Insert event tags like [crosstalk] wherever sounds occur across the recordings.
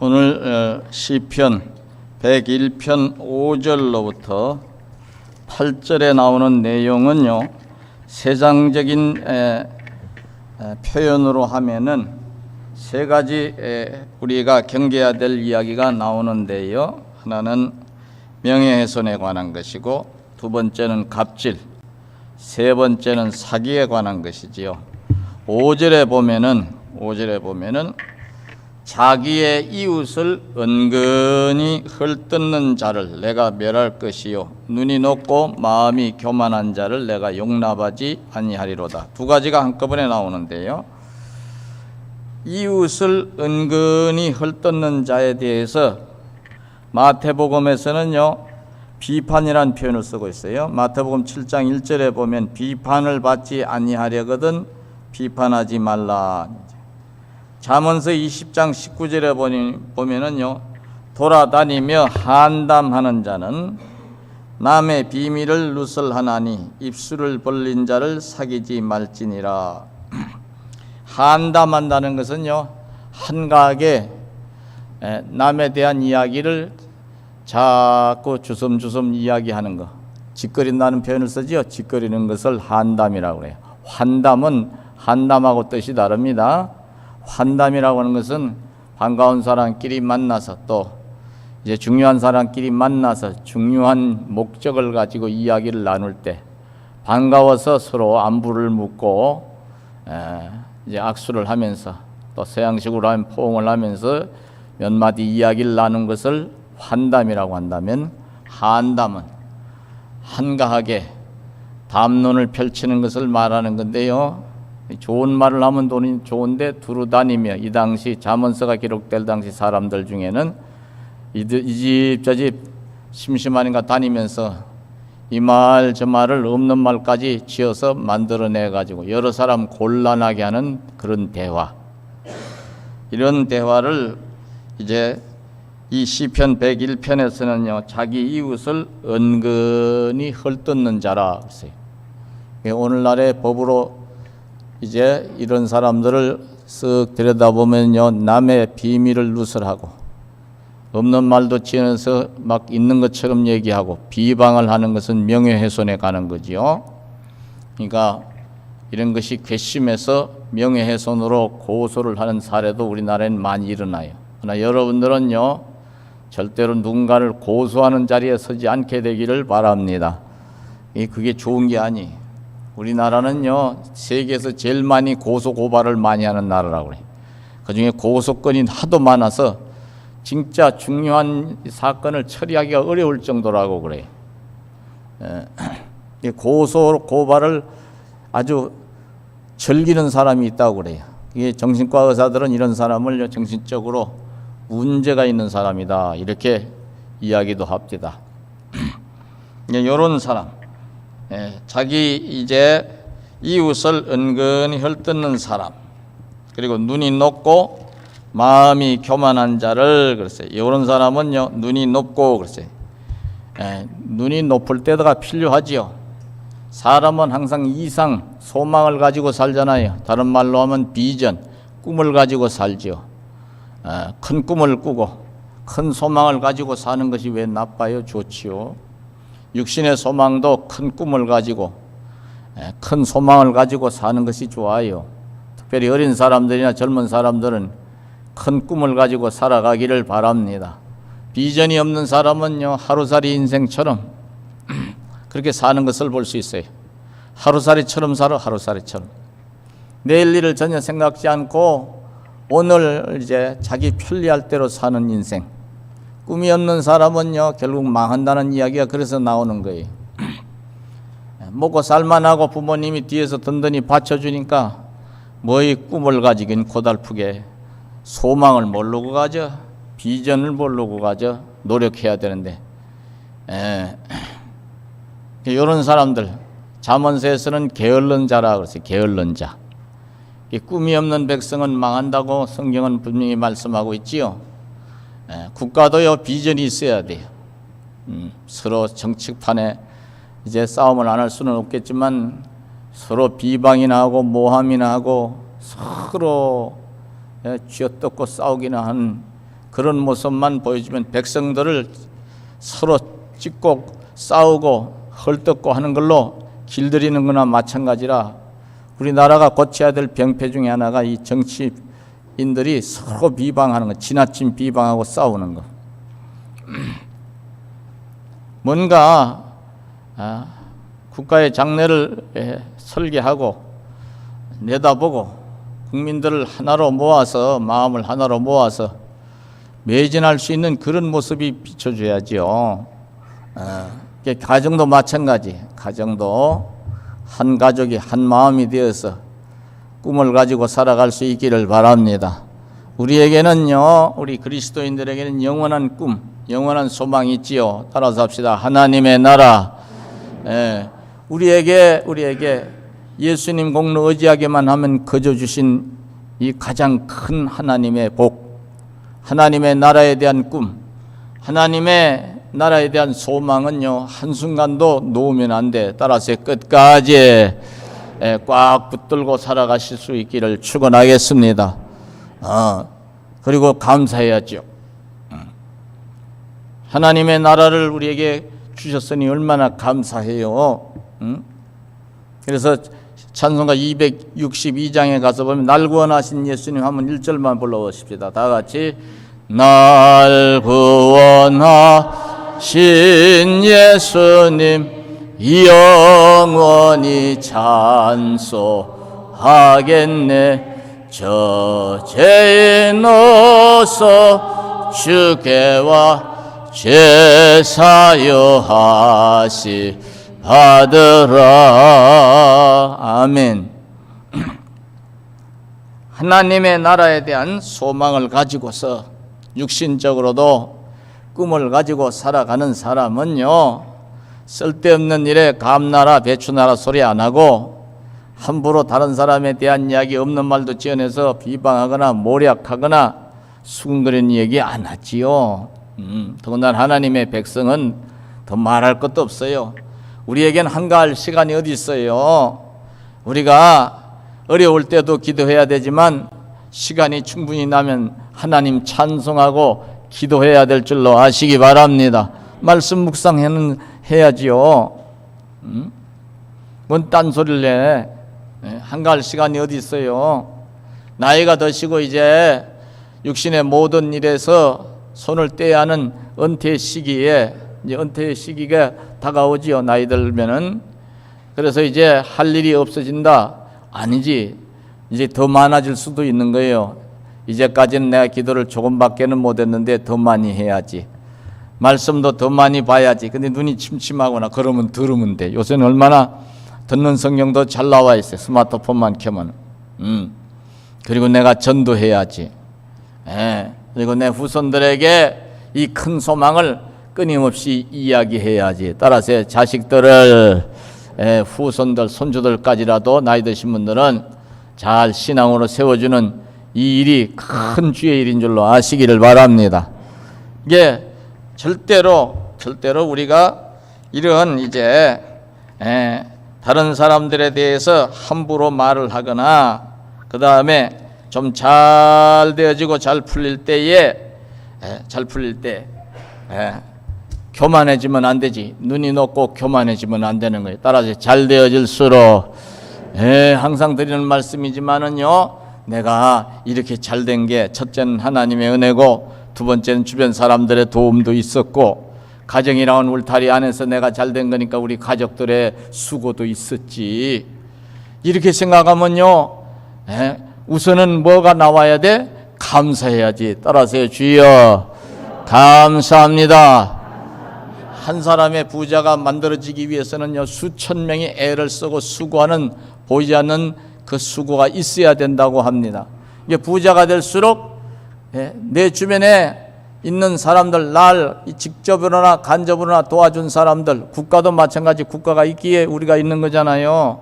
오늘 어, 시편 101편 5절로부터 8절에 나오는 내용은요. 세상적인 표현으로 하면은 세 가지 에, 우리가 경계해야 될 이야기가 나오는데요. 하나는 명예훼손에 관한 것이고 두 번째는 갑질, 세 번째는 사기에 관한 것이지요. 5절에 보면은 5절에 보면은 자기의 이웃을 은근히 헐뜯는 자를 내가 멸할 것이요 눈이 높고 마음이 교만한 자를 내가 용납하지 아니하리로다. 두 가지가 한꺼번에 나오는데요. 이웃을 은근히 헐뜯는 자에 대해서 마태복음에서는요. 비판이란 표현을 쓰고 있어요. 마태복음 7장 1절에 보면 비판을 받지 아니하려거든 비판하지 말라. 잠언서 20장 19절에 보니, 보면은요. 돌아다니며 한담하는 자는 남의 비밀을 누설하나니 입술을 벌린 자를 사귀지 말지니라. [clears throat] 한담한다는 것은요. 한가하게 에, 남에 대한 이야기를 자꾸 주섬주섬 이야기하는 거. 짓거린다는 표현을 쓰지요. 짓거리는 것을 한담이라고 그래요. 환담은 한담하고 뜻이 다릅니다. 환담이라고 하는 것은 반가운 사람끼리 만나서 또 이제 중요한 사람끼리 만나서 중요한 목적을 가지고 이야기를 나눌 때 반가워서 서로 안부를 묻고 에, 이제 악수를 하면서 또 서양식으로 하면 포옹을 하면서 몇 마디 이야기를 나눈 것을 환담이라고 한다면 한담은 한가하게 담론을 펼치는 것을 말하는 건데요. 좋은 말을 하면 돈이 좋은데 두루 다니며 이 당시 자문서가 기록될 당시 사람들 중에는 이집저집 심심하니까 다니면서 이 말 저 말을 없는 말까지 지어서 만들어내 가지고 여러 사람 곤란하게 하는 그런 대화 이런 대화를 이제 이 시편 101편에서는요 자기 이웃을 은근히 헐뜯는 자라 그랬어요. 오늘날의 법으로 이제 이런 사람들을 쓱 들여다보면요 남의 비밀을 누설하고 없는 말도 지어서 막 있는 것처럼 얘기하고 비방을 하는 것은 명예훼손에 가는 거지요. 그러니까 이런 것이 괘씸해서 명예훼손으로 고소를 하는 사례도 우리나라에는 많이 일어나요. 그러나 여러분들은요 절대로 누군가를 고소하는 자리에 서지 않게 되기를 바랍니다. 이 그게 좋은 게 아니. 우리나라는요 세계에서 제일 많이 고소 고발을 많이 하는 나라라고 그래. 그 중에 고소건이 하도 많아서 진짜 중요한 사건을 처리하기가 어려울 정도라고 그래. [clears throat] 이 고소 고발을 아주 즐기는 사람이 있다고 그래요. 이게 정신과 의사들은 이런 사람을 정신적으로 문제가 있는 사람이다 이렇게 이야기도 합니다. [clears throat] 이런 사람, 예, 자기 이제 이웃을 은근히 헐뜯는 사람, 그리고 눈이 높고 마음이 교만한 자를 그랬어요. 이런 사람은요 눈이 높고 그랬어요. 예, 눈이 높을 때가 필요하지요. 사람은 항상 이상 소망을 가지고 살잖아요. 다른 말로 하면 비전, 꿈을 가지고 살지요. 아, 큰 꿈을 꾸고 큰 소망을 가지고 사는 것이 왜 나빠요? 좋지요. 육신의 소망도 큰 꿈을 가지고 예, 큰 소망을 가지고 사는 것이 좋아요. 특별히 어린 사람들이나 젊은 사람들은 큰 꿈을 가지고 살아가기를 바랍니다. 비전이 없는 사람은요 하루살이 인생처럼 [clears throat] 그렇게 사는 것을 볼 수 있어요. 하루살이처럼 살아 하루살이처럼 내일 일을 전혀 생각지 않고 오늘 이제 자기 편리할 대로 사는 인생. 꿈이 없는 사람은요 결국 망한다는 이야기가 그래서 나오는 거예요. [clears throat] 먹고 살만하고 부모님이 뒤에서 든든히 받쳐주니까 뭐의 꿈을 가지긴 고달프게 소망을 모르고 가죠. 비전을 모르고 가죠. 노력해야 되는데. 에, [clears throat] 이런 사람들 잠언서에서는 게을른 자라 그랬어요. 게을른 자. 이 꿈이 없는 백성은 망한다고 성경은 분명히 말씀하고 있지요. 에, 국가도요 비전이 있어야 돼요. 음, 서로 정치판에 이제 싸움을 안 할 수는 없겠지만 서로 비방이나 하고 모함이나 하고 서로 쥐어뜯고 싸우기나 하는 그런 모습만 보여주면 백성들을 서로 찍고 싸우고 헐뜯고 하는 걸로 길들이는 거나 마찬가지라 우리나라가 고쳐야 될 병폐 중에 하나가 이 정치 인들이 서로 비방하는 거, 지나친 비방하고 싸우는 거. [clears throat] 뭔가 아, 국가의 장래를 예, 설계하고 내다보고 국민들을 하나로 모아서 마음을 하나로 모아서 매진할 수 있는 그런 모습이 비춰줘야지요. 어, 이게 가정도 마찬가지. 가정도 한 가족이 한 마음이 되어서 꿈을 가지고 살아갈 수 있기를 바랍니다. 우리에게는요, 우리 그리스도인들에게는 영원한 꿈, 영원한 소망이 있지요. 따라서 합시다. 하나님의 나라. 예, 우리에게 우리에게 예수님 공로 의지하게만 하면 거저 주신 이 가장 큰 하나님의 복, 하나님의 나라에 대한 꿈, 하나님의 나라에 대한 소망은요 한순간도 놓으면 안 돼. 따라서 끝까지 예, 꽉 붙들고 살아가실 수 있기를 축원하겠습니다. 어, 그리고 감사해야죠. 음. 하나님의 나라를 우리에게 주셨으니 얼마나 감사해요. 응? 그래서 찬송가 262장에 가서 보면 날 구원하신 예수님 한번 1절만 불러보십시다. 다 같이 날 구원하신 예수님 영원히 찬송하겠네. 저 죄인 어서 주께와 제사여 하시 받으라. 아멘. [clears throat] 하나님의 나라에 대한 소망을 가지고서 육신적으로도 꿈을 가지고 살아가는 사람은요 쓸데없는 일에 감나라 배추나라 소리 안 하고 함부로 다른 사람에 대한 이야기 없는 말도 지어내서 비방하거나 모략하거나 수근거리는 얘기 안 하지요. 음, 더군다나 하나님의 백성은 더 말할 것도 없어요. 우리에겐 한가할 시간이 어디 있어요? 우리가 어려울 때도 기도해야 되지만 시간이 충분히 나면 하나님 찬송하고 기도해야 될 줄로 아시기 바랍니다. 말씀 묵상해는 해야지요. 음? 뭔 딴소리를 해. 예, 한가할 시간이 어디 있어요. 나이가 드시고 이제 육신의 모든 일에서 손을 떼야 하는 은퇴 시기에 이제 은퇴 시기가 다가오지요. 나이 들면은 그래서 이제 할 일이 없어진다. 아니지. 이제 더 많아질 수도 있는 거예요. 이제까지는 내가 기도를 조금밖에는 못했는데 더 많이 해야지. 말씀도 더 많이 봐야지. 근데 눈이 침침하거나 그러면 들으면 돼. 요새는 얼마나 듣는 성경도 잘 나와 있어요. 스마트폰만 켜면. 음. 그리고 내가 전도해야지. 예. 그리고 내 후손들에게 이 큰 소망을 끊임없이 이야기해야지. 따라서 자식들을 예, 후손들, 손주들까지라도 나이 드신 분들은 잘 신앙으로 세워주는 이 일이 큰 주의 일인 줄로 아시기를 바랍니다. 이게 절대로 절대로 우리가 이런 이제 에, 다른 사람들에 대해서 함부로 말을 하거나 그 다음에 좀 잘 되어지고 잘 풀릴 때에 에, 잘 풀릴 때 에, 교만해지면 안 되지 눈이 높고 교만해지면 안 되는 거예요. 따라서 잘 되어질수록 에, 항상 드리는 말씀이지만은요 내가 이렇게 잘 된 게 첫째는 하나님의 은혜고 두 번째는 주변 사람들의 도움도 있었고 가정이라는 울타리 안에서 내가 잘 된 거니까 우리 가족들의 수고도 있었지. 이렇게 생각하면요, 에, 우선은 뭐가 나와야 돼? 감사해야지. 따라서 주여, 감사합니다. 한 사람의 부자가 만들어지기 위해서는요, 수천 명이 애를 쓰고 수고하는 보이지 않는 그 수고가 있어야 된다고 합니다. 이게 부자가 될수록 예, 내 주변에 있는 사람들, 날 직접으로나 간접으로나 도와준 사람들, 국가도 마찬가지 국가가 있기에 우리가 있는 거잖아요.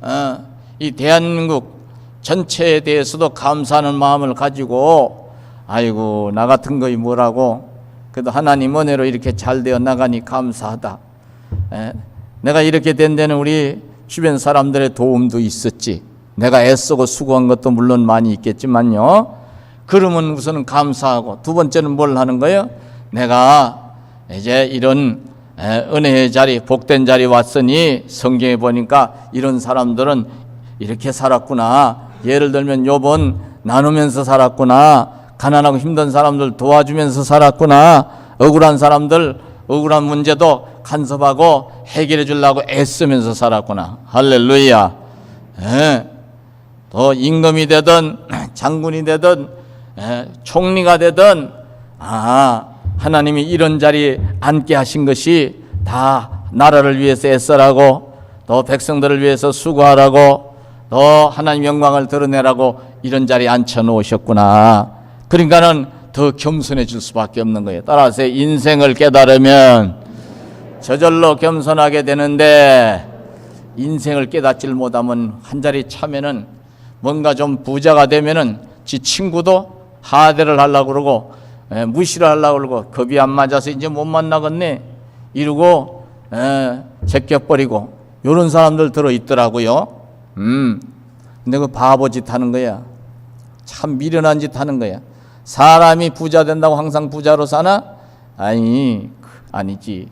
어, 이 대한민국 전체에 대해서도 감사하는 마음을 가지고, 아이고, 나 같은 거이 뭐라고, 그래도 하나님 은혜로 이렇게 잘 되어 나가니 감사하다. 예, 내가 이렇게 된 데는 우리 주변 사람들의 도움도 있었지. 내가 애쓰고 수고한 것도 물론 많이 있겠지만요. 그러면 우선은 감사하고 두 번째는 뭘 하는 거예요? 내가 이제 이런 에, 은혜의 자리, 복된 자리 왔으니 성경에 보니까 이런 사람들은 이렇게 살았구나. 예를 들면 요번 나누면서 살았구나. 가난하고 힘든 사람들 도와주면서 살았구나. 억울한 사람들 억울한 문제도 간섭하고 해결해 주려고 애쓰면서 살았구나. 할렐루야. 예. 또 임금이 되든 장군이 되든 예, 총리가 되든 아 하나님이 이런 자리에 앉게 하신 것이 다 나라를 위해서 애써라고 또 백성들을 위해서 수고하라고 또 하나님 영광을 드러내라고 이런 자리에 앉혀 놓으셨구나. 그러니까는 더 겸손해질 수밖에 없는 거예요. 따라서 인생을 깨달으면 저절로 겸손하게 되는데 인생을 깨닫질 못하면 한 자리 차면은 뭔가 좀 부자가 되면은 지 친구도 하대를 하려고 그러고 에, 무시를 하려고 그러고 겁이 안 맞아서 이제 못 만나겠네 이러고 에, 제껴버리고 요런 사람들 들어 있더라고요. 음. 근데 그 바보 짓 하는 거야. 참 미련한 짓 하는 거야. 사람이 부자 된다고 항상 부자로 사나? 아니, 아니지.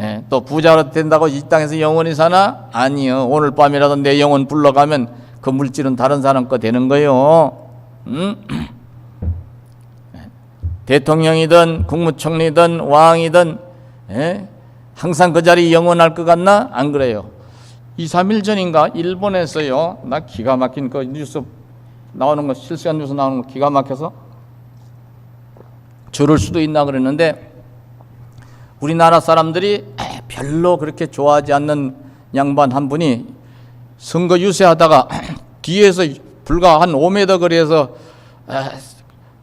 예, 또 부자로 된다고 이 땅에서 영원히 사나? 아니요. 오늘 밤이라도 내 영혼 불러가면 그 물질은 다른 사람 거 되는 거요. 음? [clears throat] 대통령이든 국무총리든 왕이든 예? 항상 그 자리 영원할 것 같나? 안 그래요. 2, 3일 전인가 일본에서요. 나 기가 막힌 그 뉴스 나오는 거 실시간 뉴스 나오는 거 기가 막혀서 저럴 수도 있나 그랬는데 우리나라 사람들이 별로 그렇게 좋아하지 않는 양반 한 분이 선거 유세하다가 [clears throat] 뒤에서 불과 한 5m 거리에서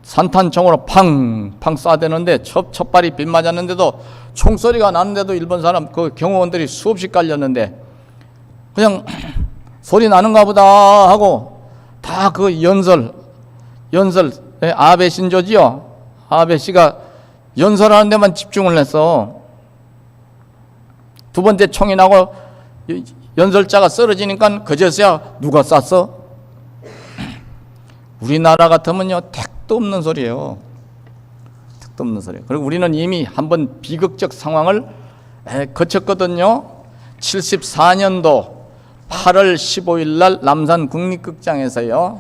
산탄총으로 팡 팡 쏴대는데 첫, 첫 발이 빗 맞았는데도 총소리가 나는데도 일본 사람 그 경호원들이 수없이 깔렸는데 그냥 [clears throat] 소리 나는가 보다 하고 다 그 연설 연설 예, 아베 신조지요 아베 씨가 연설하는 데만 집중을 했어 두 번째 총이 나고 연설자가 쓰러지니까 그제서야 누가 쐈어? [clears throat] 우리나라 같으면요 택 도 없는 소리예요. 택도 없는 소리. 그리고 우리는 이미 한번 비극적 상황을 에, 거쳤거든요. 74년도 8월 15일 날 남산 국립극장에서요.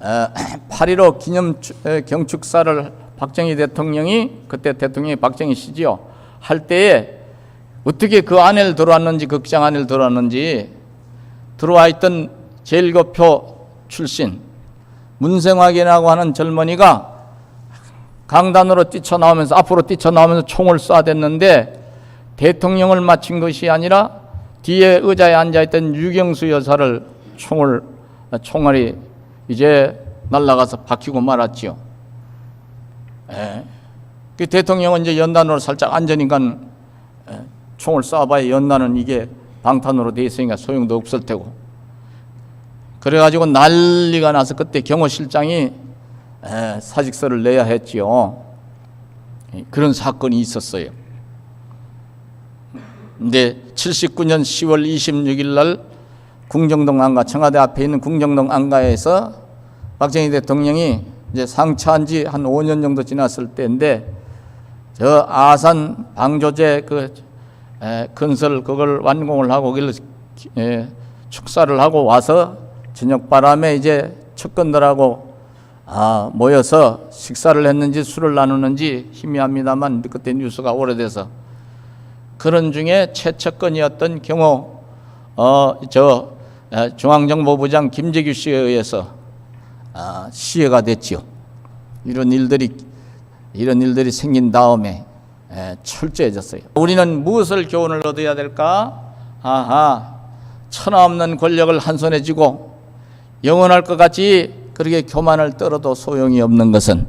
8.15 기념 경축사를 박정희 대통령이 그때 대통령이 박정희 씨지요. 할 때에 어떻게 그 안에 들어왔는지 극장 안에 들어왔는지 들어와 있던 제일거표 출신 문생학이라고 하는 젊은이가 강단으로 뛰쳐나오면서 앞으로 뛰쳐나오면서 총을 쏴댔는데 대통령을 맞힌 것이 아니라 뒤에 의자에 앉아있던 유경수 여사를 총을 총알이 이제 날아가서 박히고 말았지요. 예. 그 대통령은 이제 연단으로 살짝 앉으니까 예, 총을 쏴봐야 연단은 이게 방탄으로 돼 있으니까 소용도 없을 테고 그래가지고 난리가 나서 그때 경호실장이 에, 사직서를 내야 했지요. 예, 그런 사건이 있었어요. 근데 79년 10월 26일 날 궁정동 안가 청와대 앞에 있는 궁정동 안가에서 박정희 대통령이 이제 상차한 지 한 5년 정도 지났을 때인데 저 아산 방조제 그 에, 건설 그걸 완공을 하고 에, 축사를 하고 와서 저녁 바람에 이제 측근들하고 아, 모여서 식사를 했는지 술을 나누는지 희미합니다만 그때 뉴스가 오래돼서 그런 중에 최측근이었던 경호 어 저 중앙정보부장 김재규 씨에 의해서 아, 시해가 됐지요. 이런 일들이 이런 일들이 생긴 다음에 에, 철저해졌어요. 우리는 무엇을 교훈을 얻어야 될까? 아하, 천하 없는 권력을 한 손에 쥐고 영원할 것 같이 그렇게 교만을 떨어도 소용이 없는 것은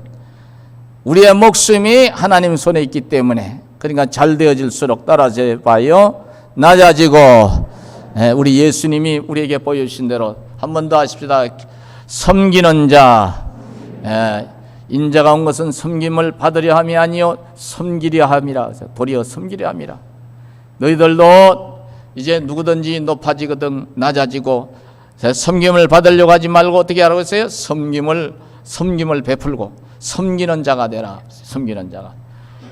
우리의 목숨이 하나님 손에 있기 때문에 그러니까 잘 되어질수록 따라져 봐요. 낮아지고 에, 우리 예수님이 우리에게 보여주신 대로 한 번 더 하십시다. 섬기는 자 에, 인자가 온 것은 섬김을 받으려 함이 아니요 섬기려 함이라 도리어 섬기려 함이라 너희들도 이제 누구든지 높아지거든 낮아지고 섬김을 받으려고 하지 말고 어떻게 하라고 했어요? 섬김을 섬김을 베풀고 섬기는 자가 되라. 섬기는 자가.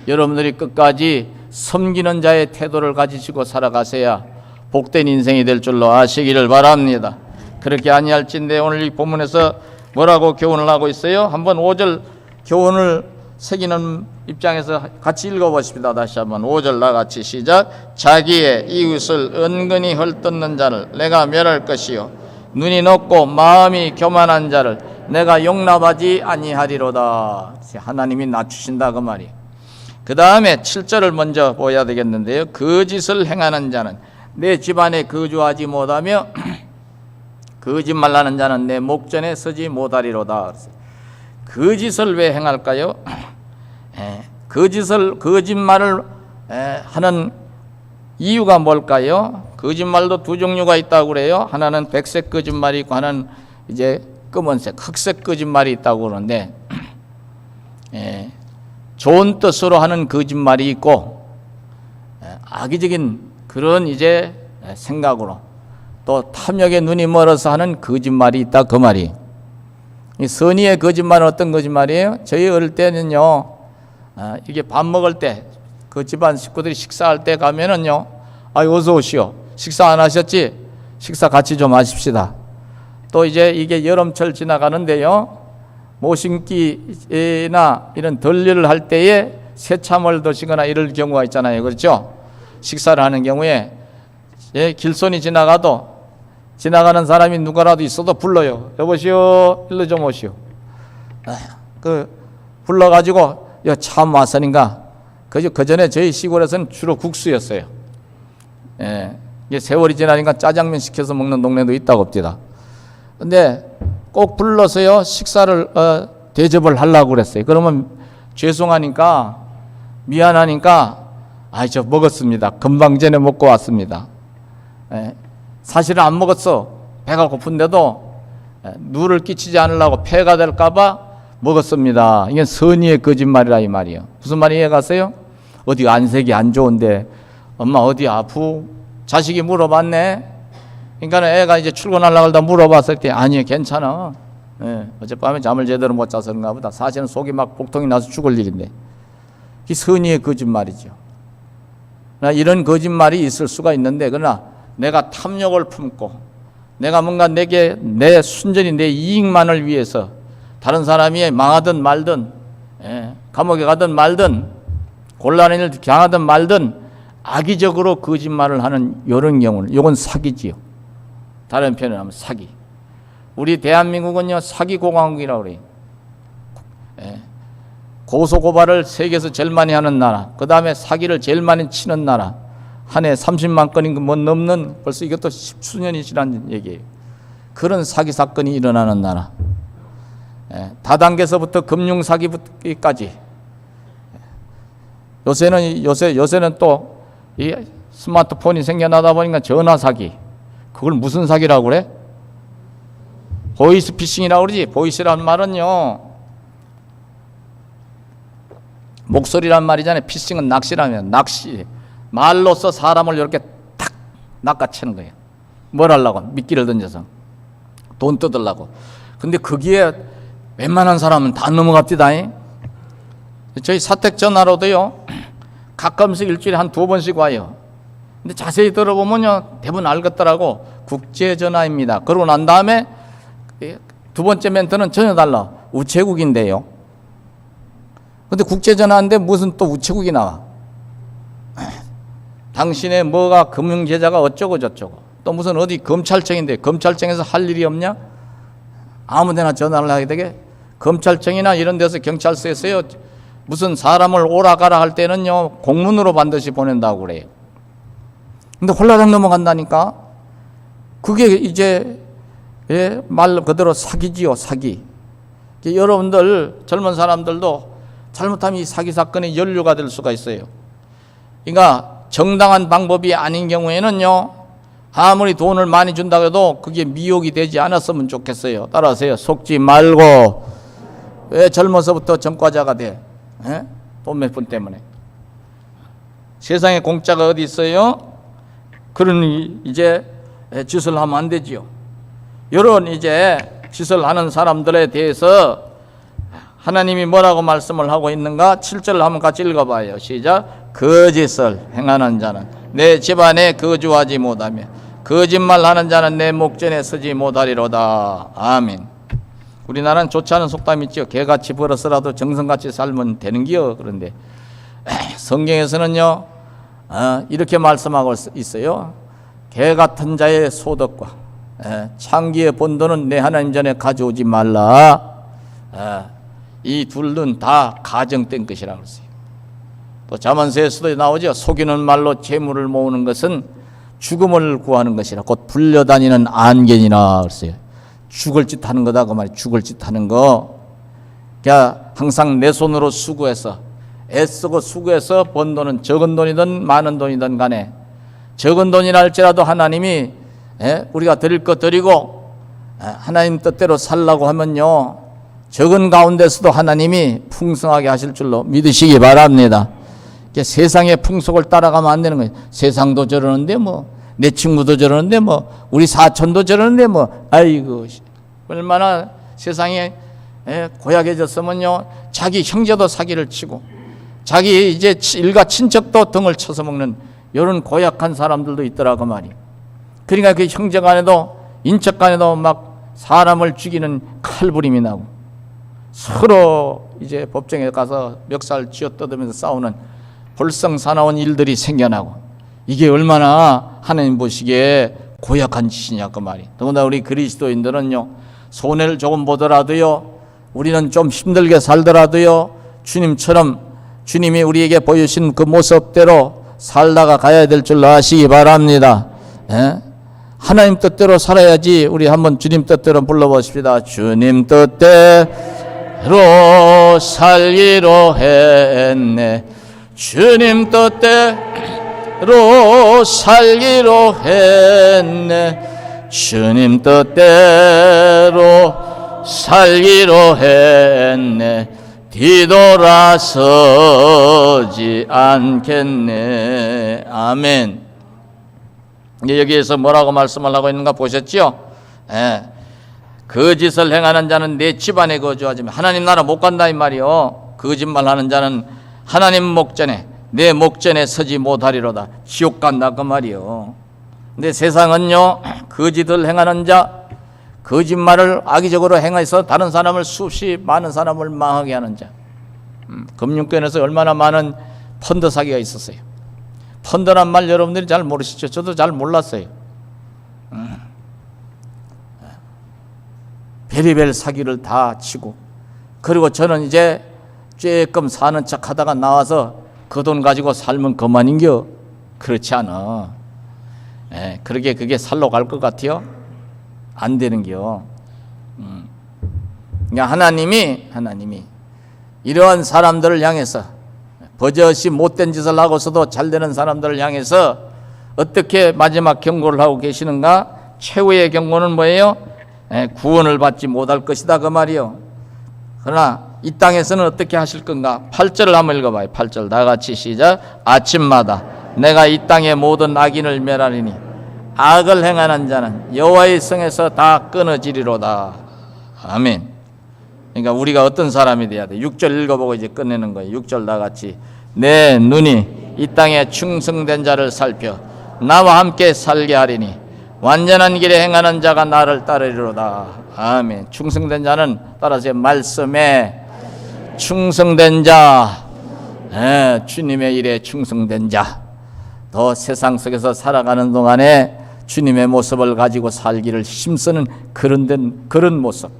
여러분들이 끝까지 섬기는 자의 태도를 가지시고 살아가셔야 복된 인생이 될 줄로 아시기를 바랍니다. 그렇게 아니할진데 오늘 이 본문에서 뭐라고 교훈을 하고 있어요? 한번 5절 교훈을 새기는 입장에서 같이 읽어보십니다. 다시 한번 5절 나 같이 시작. 자기의 이웃을 은근히 헐뜯는 자를 내가 멸할 것이요 눈이 높고 마음이 교만한 자를 내가 용납하지 아니하리로다. 하나님이 낮추신다 그 말이에요. 그 다음에 7절을 먼저 보아야 되겠는데요. 거짓을 행하는 자는 내 집안에 거주하지 못하며 [clears throat] 거짓말하는 자는 내 목전에 서지 못하리로다. 거짓을 왜 행할까요? 에, 거짓을 거짓말을 에, 하는 이유가 뭘까요? 거짓말도 두 종류가 있다고 그래요. 하나는 백색 거짓말이 있고 이제 검은색 흑색 거짓말이 있다고 그러는데 에, [clears throat] 좋은 뜻으로 하는 거짓말이 있고 에, 악의적인 그런 이제 생각으로 또 탐욕에 눈이 멀어서 하는 거짓말이 있다 그 말이. 이 선의의 거짓말은 어떤 거짓말이에요? 저희 어릴 때는요, 아, 이게 밥 먹을 때 그 집안 식구들이 식사할 때 가면은요, 아 어서 오시오. 식사 안 하셨지? 식사 같이 좀 하십시다. 또 이제 이게 여름철 지나가는데요, 모신기나 이런 덜리를 할 때에 새참을 드시거나 이럴 경우가 있잖아요, 그렇죠? 식사를 하는 경우에 예, 길손이 지나가도 지나가는 사람이 누구라도 있어도 불러요. 여보시오, 일로 좀 오시오. 아, 그 불러가지고 여참 와서인가. 그저 그 전에 저희 시골에서는 주로 국수였어요. 예, 세월이 지나니까 짜장면 시켜서 먹는 동네도 있다고 봅니다. 근데 꼭 불러서요 식사를 어, 대접을 하려고 그랬어요. 그러면 죄송하니까 미안하니까 아이 저 먹었습니다. 금방 전에 먹고 왔습니다. 예, 사실은 안 먹었어. 배가 고픈데도 예, 누를 끼치지 않으려고 폐가 될까봐 먹었습니다. 이게 선의의 거짓말이라 이 말이에요. 무슨 말이 이해 갔어요? 어디 안색이 안 좋은데 엄마 어디 아프? 자식이 물어봤네. 그러니까 애가 이제 출근하려고 하다 물어봤을 때 아니 괜찮아. 예, 어젯밤에 잠을 제대로 못 자서 그런가 보다. 사실은 속이 막 복통이 나서 죽을 일인데. 이 선의의 거짓말이죠. 나 이런 거짓말이 있을 수가 있는데 그러나 내가 탐욕을 품고 내가 뭔가 내게 내 순전히 내 이익만을 위해서 다른 사람이 망하든 말든 예, 감옥에 가든 말든 곤란한 일 당하든 말든 악의적으로 거짓말을 하는 이런 경우는 이건 사기지요. 다른 표현을 하면 사기. 우리 대한민국은요 사기 공화국이라고 그래요. 예. 고소 고발을 세계에서 제일 많이 하는 나라. 그 다음에 사기를 제일 많이 치는 나라. 한 해 30만 건이 뭐 넘는 벌써 이것도 십수년이 지난 얘기예요. 그런 사기 사건이 일어나는 나라. 예, 다단계서부터 금융 사기까지. 요새는 요새 요새는 또 이 스마트폰이 생겨나다 보니까 전화 사기. 그걸 무슨 사기라고 그래? 보이스 피싱이라고 그러지. 보이스라는 말은요. 목소리란 말이잖아요. 피싱은 낚시라면 낚시. 말로써 사람을 이렇게 탁 낚아채는 거예요. 뭘 하려고? 미끼를 던져서 돈 뜯으려고. 근데 거기에 웬만한 사람은 다 넘어갑디다. 저희 사택 전화로도요. 가끔씩 일주일에 한 두 번씩 와요. 근데 자세히 들어보면요. 대부분 알겠더라고. 국제 전화입니다. 그러고 난 다음에 두 번째 멘트는 전혀 달라. 우체국인데요. 근데 국제 전화인데 무슨 또 우체국이 나와? [clears throat] 당신의 뭐가 금융 계좌가 어쩌고 저쩌고 또 무슨 어디 검찰청인데 검찰청에서 할 일이 없냐? 아무 데나 전화를 하게 되게 검찰청이나 이런 데서 경찰서에서요 무슨 사람을 오라가라 할 때는요 공문으로 반드시 보낸다고 그래요. 근데 홀라당 넘어간다니까 그게 이제 예, 말 그대로 사기지요 사기. 여러분들 젊은 사람들도 잘못하면 이 사기 사건의 연료가 될 수가 있어요. 그러니까 정당한 방법이 아닌 경우에는요, 아무리 돈을 많이 준다고 해도 그게 미혹이 되지 않았으면 좋겠어요. 따라서요, 속지 말고, 왜 젊어서부터 전과자가 돼? 예? 돈몇 푼 때문에. 세상에 공짜가 어디 있어요? 그런 이제 짓을 하면 안 되지요. 이런 이제 짓을 하는 사람들에 대해서 하나님이 뭐라고 말씀을 하고 있는가? 7절 한번 같이 읽어봐요. 시작. 거짓을 행하는 자는 내 집안에 거주하지 못하며 거짓말하는 자는 내 목전에 서지 못하리로다. 아멘. 우리나라는 좋지 않은 속담 있죠. 개같이 벌어서라도 정성같이 살면 되는기요. 그런데 [clears throat] 성경에서는요 어, 이렇게 말씀하고 있어요. 개 같은 자의 소득과 에, 창기의 본도는 내 하나님 전에 가져오지 말라. 에, 이 둘은 다 가정된 것이라고 그랬어요. 또 자만세에서도 나오죠. 속이는 말로 재물을 모으는 것은 죽음을 구하는 것이라 곧 불려다니는 안견이라 그랬어요. 죽을 짓 하는 거다 그 말이 죽을 짓 하는 거. 그러니까 항상 내 손으로 수고해서 애쓰고 수고해서 번 돈은 적은 돈이든 많은 돈이든 간에 적은 돈이라 할지라도 하나님이 예? 우리가 드릴 것 드리고 예, 하나님 뜻대로 살라고 하면요 적은 가운데서도 하나님이 풍성하게 하실 줄로 믿으시기 바랍니다. 이게 세상의 풍속을 따라가면 안 되는 거예요. 세상도 저러는데 뭐 내 친구도 저러는데 뭐 우리 사촌도 저러는데 뭐 아이고 얼마나 세상에 예, 고약해졌으면요 자기 형제도 사기를 치고 자기 이제 일가 친척도 등을 쳐서 먹는 이런 고약한 사람들도 있더라고 말이. 그러니까 그 형제간에도 인척간에도 막 사람을 죽이는 칼부림이 나고 서로 이제 법정에 가서 멱살 쥐어 뜯으면서 싸우는 볼성사나운 일들이 생겨나고 이게 얼마나 하나님 보시기에 고약한 짓이냐 그 말이. 더구나 우리 그리스도인들은요 손해를 조금 보더라도요 우리는 좀 힘들게 살더라도요 주님처럼 주님이 우리에게 보여주신 그 모습대로 살다가 가야 될 줄 아시기 바랍니다. 예? 하나님 뜻대로 살아야지 우리 한번 주님 뜻대로 불러보십시다. 주님 뜻대로 살기로 했네. 주님 뜻대로 살기로 했네. 주님 뜻대로 살기로 했네. 뒤돌아서지 않겠네. 아멘. 여기에서 뭐라고 말씀을 하고 있는가 보셨죠? 예. 거짓을 행하는 자는 내 집안에 거주하지만 하나님 나라 못 간다 이 말이요. 거짓말하는 자는 하나님 목전에 내 목전에 서지 못하리로다. 지옥 간다 그 말이요. 근데 세상은요 거짓을 행하는 자 거짓말을 악의적으로 행해서 다른 사람을 수없이 많은 사람을 망하게 하는 자. 음, 금융권에서 얼마나 많은 펀드 사기가 있었어요. 펀드란 말 여러분들이 잘 모르시죠? 저도 잘 몰랐어요. 음. 베리벨 사기를 다 치고 그리고 저는 이제 쬐끔 사는 척 하다가 나와서 그 돈 가지고 살면 그만인겨 그렇지 않아. 예, 그러게 그게 살로 갈 것 같아요? 안 되는겨. 음. 그러니까 하나님이 하나님이 이러한 사람들을 향해서 버젓이 못된 짓을 하고서도 잘 되는 사람들을 향해서 어떻게 마지막 경고를 하고 계시는가? 최후의 경고는 뭐예요? 예, 구원을 받지 못할 것이다 그 말이요. 그러나 이 땅에서는 어떻게 하실 건가? 8절을 한번 읽어봐요. 8절 다 같이 시작. 아침마다 내가 이 땅의 모든 악인을 멸하리니 악을 행하는 자는 여호와의 성에서 다 끊어지리로다. 아멘. 그러니까 우리가 어떤 사람이 돼야 돼? 6절 읽어보고 이제 끝내는 거예요. 6절 다 같이 내 눈이 이 땅에 충성된 자를 살펴 나와 함께 살게 하리니 완전한 길에 행하는 자가 나를 따르리로다. 아멘. 충성된 자는 따라서 말씀에 충성된 자, 예, 주님의 일에 충성된 자, 더 세상 속에서 살아가는 동안에 주님의 모습을 가지고 살기를 힘쓰는 그런 된 그런 모습.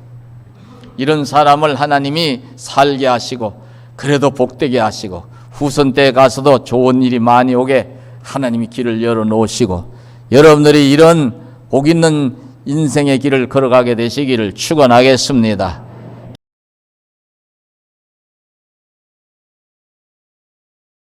이런 사람을 하나님이 살게 하시고 그래도 복되게 하시고 후손 때에 가서도 좋은 일이 많이 오게 하나님이 길을 열어 놓으시고 여러분들이 이런 복 있는 인생의 길을 걸어가게 되시기를 축원하겠습니다.